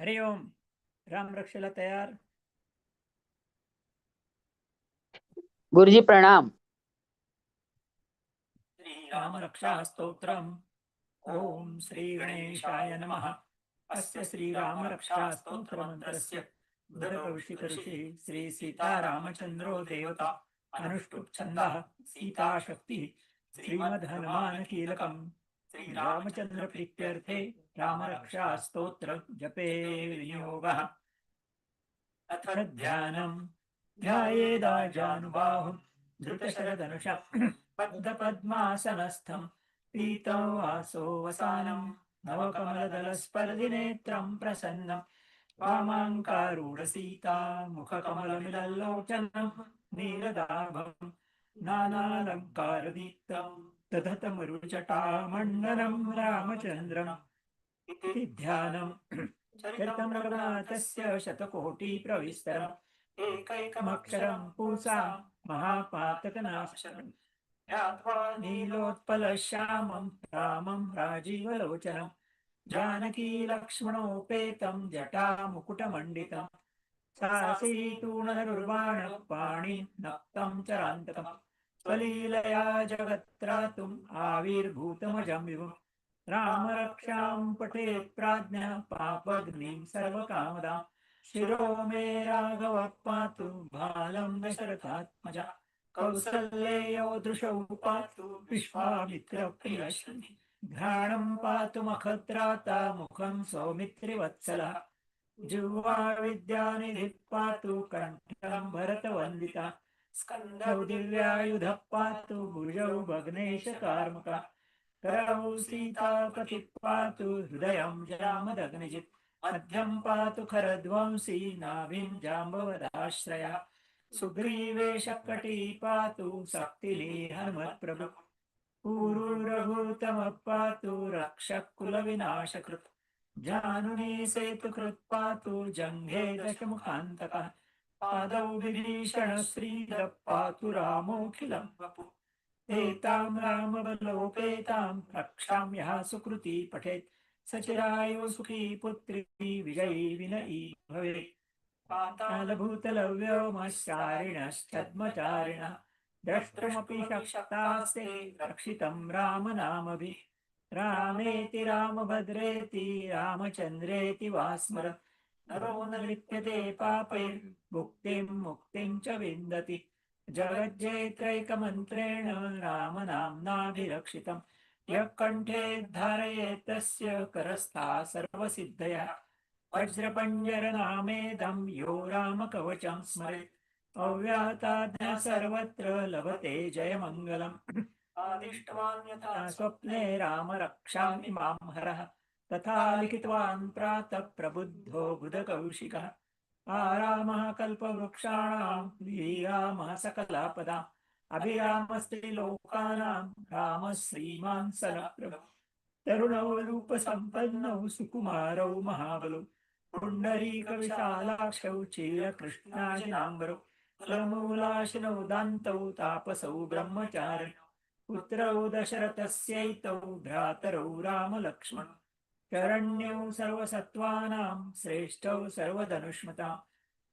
हरि ओम। राम रक्षेला तयार। गुरुजी प्रणाम। राम रक्षा स्तोत्रम ओम श्री गणेशाय नमः। अस्य श्री राम रक्षा स्तोत्र मंत्रस्य बुधकौशिक ऋषि श्री सीतारामचंद्रो देवता अनुष्टुप छंदः सीता शक्ति श्रीमद् हनुमान कीलकम श्रीरामचन्द्रप्रीत्यर्थे रामचंद्र जपे विनियोगः। अथ ध्यानम्। ध्यायेदाजानुबाहुम् धृतशरधनुषा पद्मपद्मासनस्थम् पीतो वासो वसानं नवकमलदलस्पर्धिनेत्रं प्रसन्नं वामाङ्कारूढसीता नीलदाभम्। नानालङ्कारदीप्तम्। नानालङ्कारदीप्तं दधतमरुचटामण्डनं रामचन्द्रम् इति ध्यानम् चरितं रघुनाथस्य शतकोटिप्रविस्तरम्। एकैकमक्षरं पूसा महापातकनाशनम् ध्यात्वा नीलोत्पलश्यामं रामं राजीवलोचनं। जानकी लक्ष्मणोपेतं जटामुकुटमण्डितं। सासीतूणरुर्बाणपाणि नक्तं चरान्तकम्। स्वलीलया जगत्रातुम् आविर्भूतमजं रामरक्षां पठे प्राज्ञः पापग्निं सर्वकामदा। शिरो मे राघव पातु बालं दशरथात्मजा। कौसल्येयो दृशौ पातु विश्वामित्रप्रियशनि। घ्राणं पातु मखत्राता मुखं सौमित्रिवत्सलः। जिह्वा विद्यानिधिः पातु कण्ठं भरतवन्दिता। स्कन्धौ दिव्यायुधः पातु भुजौ भग्नेशकार्मुका। करौ सीतापतिः पातु हृदयं जामदग्निजित्। मध्यं पातु खरध्वंसी नाभिं जाम्बवदाश्रया। सुग्रीवेशकटी पातु शक्तिली हनुमत्प्रभु पूरुरघुतमः पातु रक्षकुलविनाशकृत्। जानुनी सेतुकृत् पातु जङ्घे दशमुखान्तकः। पादौ विभीषणश्रीदः पातु रामोऽखिलं वपु एतां रामबलोपेतां रक्षाम्यः सुकृती पठेत्। सचिरायो सुखी पुत्री विजयी विनयी भवेत्। पातालभूतलव्योमश्चारिणश्चद्मचारिणः द्रष्टुमपि शक्तास्ते रक्षितं रामनामभिः। रामेति रामभद्रेति रामचन्द्रेति वा स्मर नरो न पापैर्मुक्तिं मुक्तिं च विन्दति। जगज्जेत्रैकमन्त्रेण रामनाम्नाभिरक्षितम् यः कण्ठे धारयेत् तस्य करस्था सर्वसिद्धयः। वज्रपञ्जरनामेदं यो रामकवचं स्मरेत्। अव्याहताद्य सर्वत्र लभते जयमङ्गलम्। आदिष्टवान् यथा स्वप्ने राम रक्षामि मां हरः। तथा लिखितवान् प्रातः प्रबुद्धो बुधकौशिकः आरामः कल्पवृक्षाणां सकलापदा। अभिरामस्ति लोकानां रामः श्रीमान् सरप्रभु तरुणौ रूपसम्पन्नौ सुकुमारौ महाबलौ। पुण्डरीकविशालाक्षौ चीरकृष्णाजिनाम्बरौ फलमूलाशिनौ दान्तौ तापसौ ब्रह्मचारिणौ। पुत्रौ दशरथस्यैतौ भ्रातरौ रामलक्ष्मणौ। शरण्यौ सर्वसत्त्वानां श्रेष्ठौ सर्वधनुष्मता।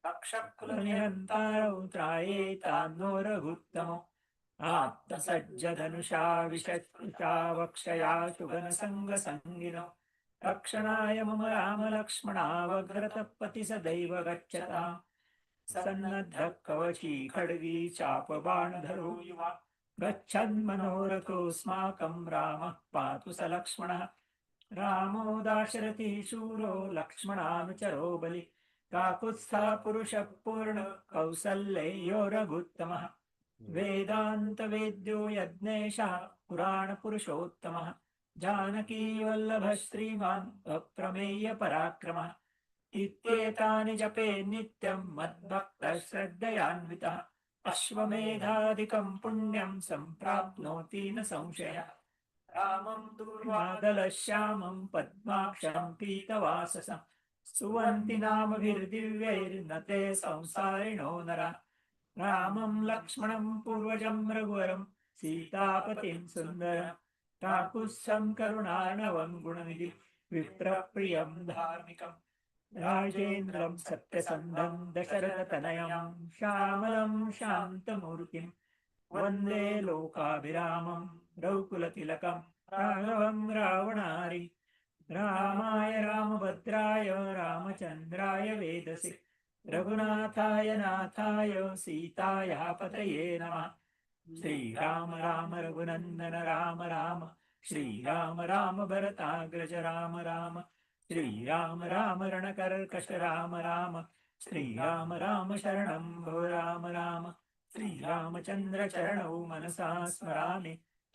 रक्षकुलनिरन्तारौ त्रायेतान्नो रघुत्तमौ। आत्मसज्जधनुषा विशत्कृता वक्षया शुभनसङ्गसङ्गिनौ। रक्षणाय मम रामलक्ष्मणावग्रतपति सदैव गच्छता सन्नद्धः कवची खड्गी चापबाणधरो युवा। गच्छन्मनोरथोऽस्माकं रामः पातु स लक्ष्मणः। रामो दाशरथी शूरो लक्ष्मणानुचरो बलि। काकुत्स्था पुरुषः पूर्ण कौसल्ययो रघुत्तमः। वेदान्तवेद्यो यज्ञेशः पुराणपुरुषोत्तमः जानकी वल्लभः श्रीमान् अप्रमेय पराक्रमः। इत्येतानि जपे नित्यं मद्भक्तः श्रद्धयान्वितः। अश्वमेधादिकं पुण्यं सम्प्राप्नोति न संशयः। रामं दुर्वादलश्यामं पद्माक्षं पीतवाससं। सुवन्ति नामभिर्दिव्यैर्न ते संसारिणो नरा। रामं लक्ष्मणं पूर्वजं रघुवरं सीतापतिं सुन्दरं। काकुत्सं करुणार्णवं गुणनिधि विप्रप्रियं धार्मिकम् राजेन्द्रं सत्यसन्धं दशरथतनयं श्यामलं शान्तमूर्तिं। वन्दे लोकाभिरामम्। रौकुलतिलकं राघवं रावणारि। रामाय रामभद्राय रामचन्द्राय वेदसे। रघुनाथाय नाथाय सीताया पतये नमः। श्रीराम राम रघुनन्दन राम राम। श्रीराम राम भरताग्रज राम राम। श्रीराम राम रणकर्कश राम राम। श्रीराम राम शरणं भो राम राम। श्रीरामचन्द्रचरणौ मनसा स्मरामि।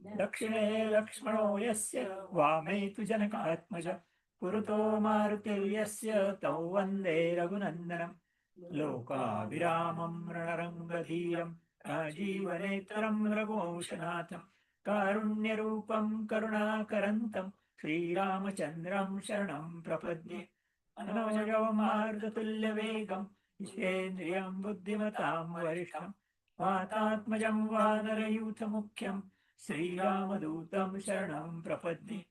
दक्षिणे लक्ष्मणो यस्य वामे तु जनकात्मज। पुरतो मारुतिर्यस्य तौ वन्दे रघुनन्दनम्। लोकाभिरामम् रणरङ्गधीरम् आजीवनेतरम् रघुवंशनाथं कारुण्यरूपं करुणाकरन्तं श्रीरामचन्द्रं शरणं प्रपद्ये। अनवजवमार्गतुल्यवेगं जितेन्द्रियं बुद्धिमतां वरिष्ठम्। वातात्मजं वानरयूथमुख्यं श्रीरामदूतं शरणं प्रपद्ये।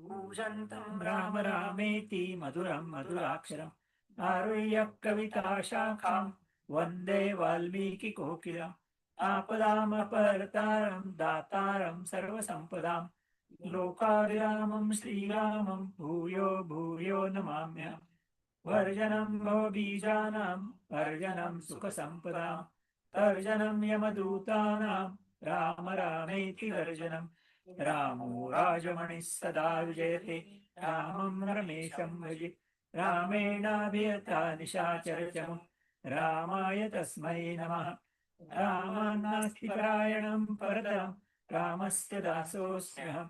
पूजन्तं राम रामेति मधुरं मधुराक्षरम् आरुह्य कविताशाखां वन्दे वाल्मीकिकोकिलम्। आपदामपरतारं दातारं सर्वसम्पदां लोकाभिरामं श्रीरामं भूयो भूयो नमाम्यहम्। वर्जनं भवबीजानां वर्जनं सुखसम्पदां तर्जनं यमदूतानां राम रामेति वर्जनं रामो राजमणिः सदा विजयते। रामं रमेशं भजे रामेणाभियता निशाचरचमु रामाय तस्मै नमः। रामान्नास्ति परायणं परतरं रामस्य दासोऽस्म्यहम्।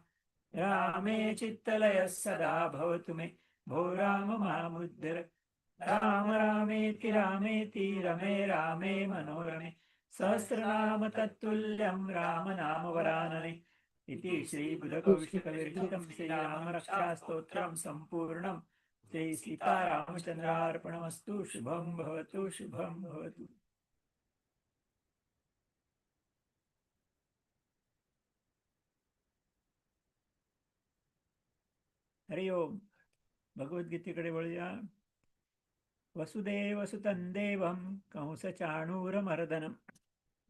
रामे चित्तलयः सदा भवतु मे। भो राम मामुद्धर राम रामेति रामेति रमे रामे मनोरमे। सहस्रनाम तत्तुल्यं राम इति श्रीबुधकौशिकविरचितं श्रीरामरक्षास्तोत्रं सम्पूर्णं श्री सीतारामचन्द्रार्पणमस्तु शुभं भवतु शुभं भवतु। हरि ओम। भगवद्गीतेकडे वळूया। वसुदेवसुतं देवं कंसचाणूरमर्दनं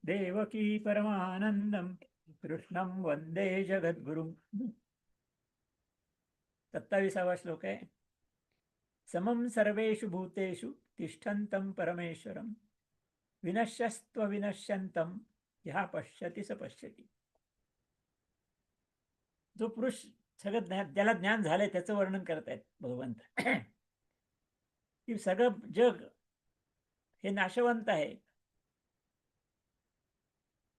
देवकी परमानन्दं कृष्णं वन्दे जगद्गुरुं। सत्ताविसावा श्लोक आहे। समं सर्वेषु भूतेषु तिष्ठन्तं परमेश्वरं। विनश्यस्त्वविनश्यन्तं ह्या पश्यति स पश्यति। जो पुरुष सगळं ज्ञान ज्याला ज्ञान झालंय त्याचं वर्णन करत आहेत भगवंत। की सगळं जग हे नाशवंत आहे.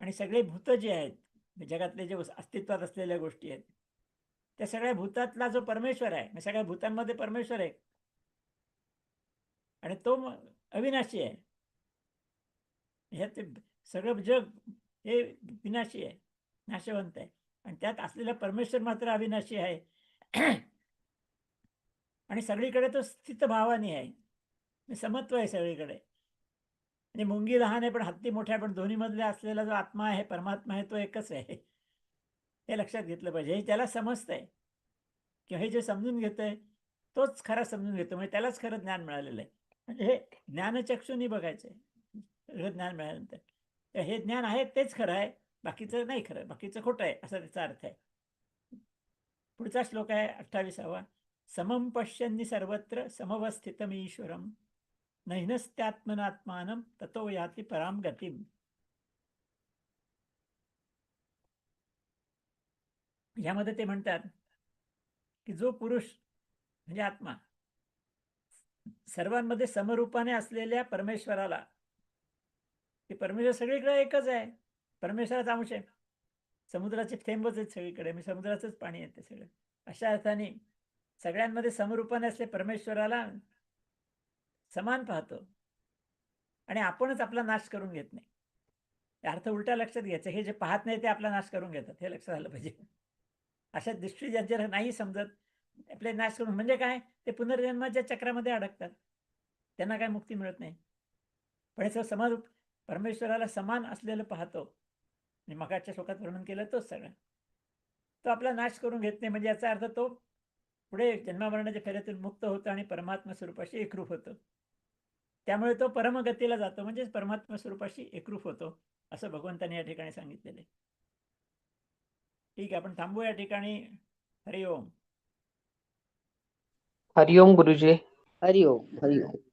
आणि सगळे भूत जे आहेत म्हणजे जगातले जे अस्तित्वात असलेल्या गोष्टी आहेत त्या सगळ्या भूतातला जो परमेश्वर आहे म्हणजे सगळ्या भूतांमध्ये परमेश्वर आहे. आणि तो अविनाशी आहे. ह्यात ते सगळं जग हे विनाशी आहे नाशवंत आहे. आणि त्यात असलेला परमेश्वर मात्र अविनाशी आहे. आणि सगळीकडे तो स्थित भावाने आहे. समत्व आहे सगळीकडे. आणि मुंगी लहान आहे पण हत्ती मोठ्या पण दोन्ही असलेला जो आत्मा आहे परमात्मा आहे तो एकच आहे. हे लक्षात घेतलं पाहिजे. हे त्याला समजतंय. किंवा हे जे समजून घेतंय तोच खरा समजून घेतो म्हणजे त्यालाच खरं ज्ञान मिळालेलं आहे. म्हणजे हे ज्ञानचक्षुनी बघायचं आहे. ज्ञान मिळाल्यानंतर. हे ज्ञान आहे तेच खरं आहे. बाकीचं नाही खरं बाकीचं खोटं आहे असा त्याचा अर्थ आहे. पुढचा श्लोक आहे अठ्ठावीसावा. समम पश्यन्नी सर्वत्र समवस्थितम ईश्वरम नैनस्त्यात्मनात्मानं ततो याति परां गतीम। यामध्ये ते म्हणतात की जो पुरुष म्हणजे आत्मा सर्वांमध्ये समरूपाने असलेल्या परमेश्वराला की परमेश्वर सगळीकडे एकच आहे परमेश्वराचा अंश आहे. समुद्राचे थेंबच आहेत सगळीकडे मी समुद्राचंच पाणी येते सगळं. अशा अर्थाने सगळ्यांमध्ये समरूपाने असले परमेश्वराला समान पाहतो. आणि आपणच आपला नाश करून घेत नाही. अर्थ उलटा लक्षात घ्यायचं. हे जे पाहत नाही ते आपला नाश करून घेतात. हे लक्षात आलं पाहिजे. अशा दृष्टी ज्यांच्या नाही समजत. आपले नाश करून म्हणजे काय? ते पुनर्जन्माच्या चक्रामध्ये अडकतात. त्यांना काय मुक्ती मिळत नाही. पण हे समाज परमेश्वराला समान असलेलं पाहतो. आणि मगाच्या शोकात वर्णन केलं तोच सगळं. तो आपला नाश करून घेत नाही. म्हणजे याचा अर्थ तो पुढे जन्मामरणाच्या फेऱ्यातून मुक्त होतो आणि परमात्मा स्वरूपाशी एकरूप होतो. त्यामुळे तो परमगतीला जातो. म्हणजे परमात्मा स्वरूपाशी एकरूप होतो असं भगवंताने या ठिकाणी सांगितलेलं आहे. ठीक आहे आपण थांबू या ठिकाणी. हरिओम. हरिओम गुरुजी. हरिओम हरिओम.